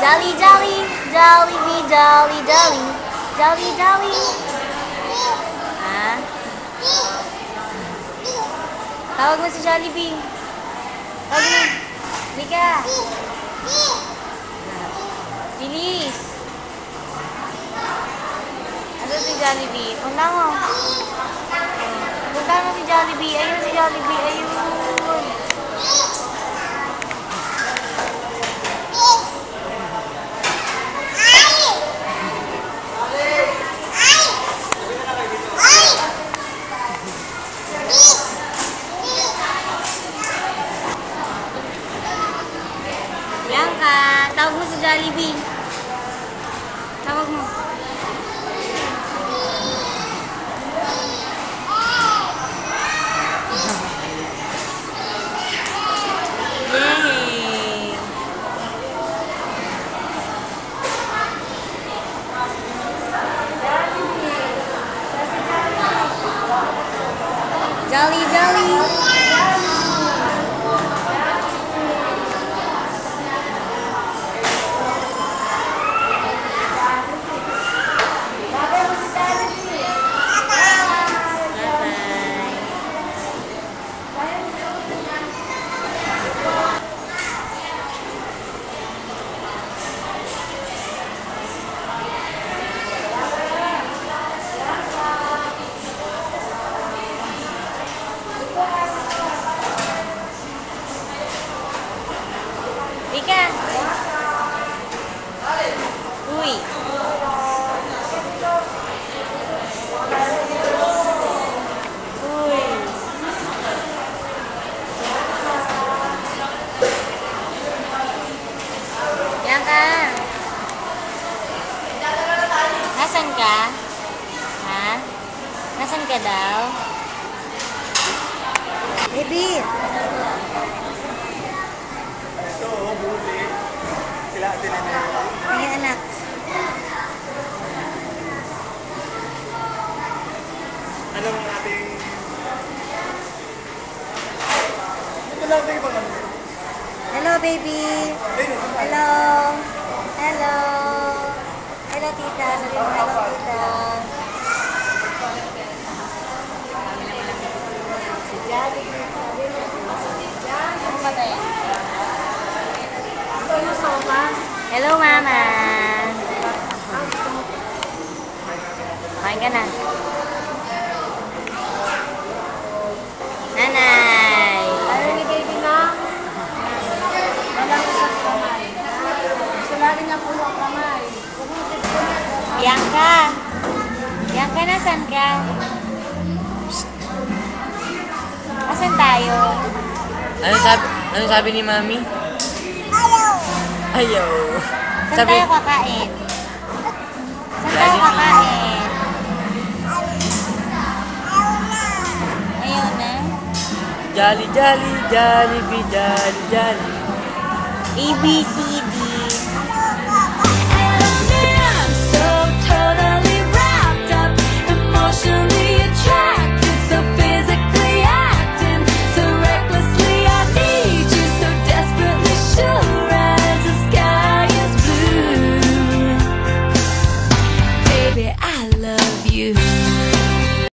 Jolly, jolly, jolly, be jolly, jolly, jolly, jolly. Ha? Tawag mo si Jollibee. Tawag mo. Lika. Bilis. Ano si Jollibee? Punta mo. Punta mo si Jollibee. Ayun si Jollibee. Ayun. Tawag mo si Jollibee. Tawag mo. Jolly, jolly. Nasaan ka? Ha? Nasaan ka daw? Baby. Ito, oh, huli. Sila din na Ay, anak. Anong ating... Ito lang ito ano. Hello, baby. Hello. Hello. Hello, tita. Sabi mo, hello, tita. Si Jolly. Sabi mo, Ano ba? Hello, mama. Bianca. Bianca, nasan ka? Asan tayo? Ano sabi, ano sabi ni Mami? Ayaw. Saan Sabi, tayo kakain? Saan tayo kakain? Ayaw na. Jolly, jolly, jolly, jolly, jolly. A, B, C, D.